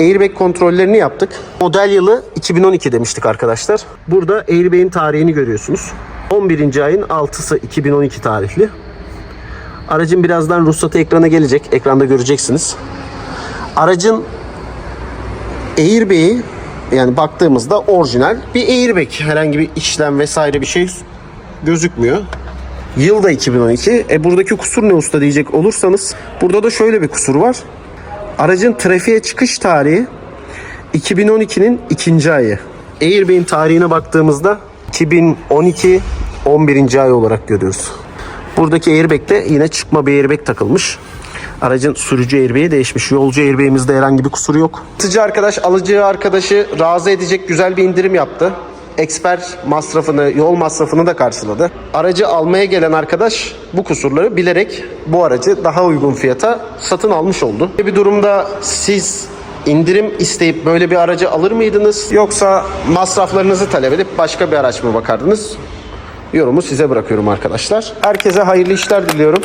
airbag kontrollerini yaptık. Model yılı 2012 demiştik arkadaşlar. Burada airbag'in tarihini görüyorsunuz. 11. ayın 6'sı 2012 tarihli. Aracın birazdan ruhsatı ekrana gelecek. Ekranda göreceksiniz. Aracın airbag'i yani baktığımızda orijinal bir airbag. Herhangi bir işlem vesaire bir şey gözükmüyor. Yıl da 2012. E buradaki kusur ne usta diyecek olursanız burada da şöyle bir kusur var. Aracın trafiğe çıkış tarihi 2012'nin ikinci ayı. Airbag'in tarihine baktığımızda 2012 11. ay olarak görüyoruz. Buradaki airbag'de yine çıkma bir airbag takılmış. Aracın sürücü airbag'i değişmiş. Yolcu airbag'imizde herhangi bir kusur yok. Satıcı arkadaş alıcı arkadaşı razı edecek güzel bir indirim yaptı. Eksper masrafını, yol masrafını da karşıladı. Aracı almaya gelen arkadaş bu kusurları bilerek bu aracı daha uygun fiyata satın almış oldu. Bir durumda siz indirim isteyip böyle bir aracı alır mıydınız? Yoksa masraflarınızı talep edip başka bir araç mı bakardınız? Yorumu size bırakıyorum arkadaşlar. Herkese hayırlı işler diliyorum.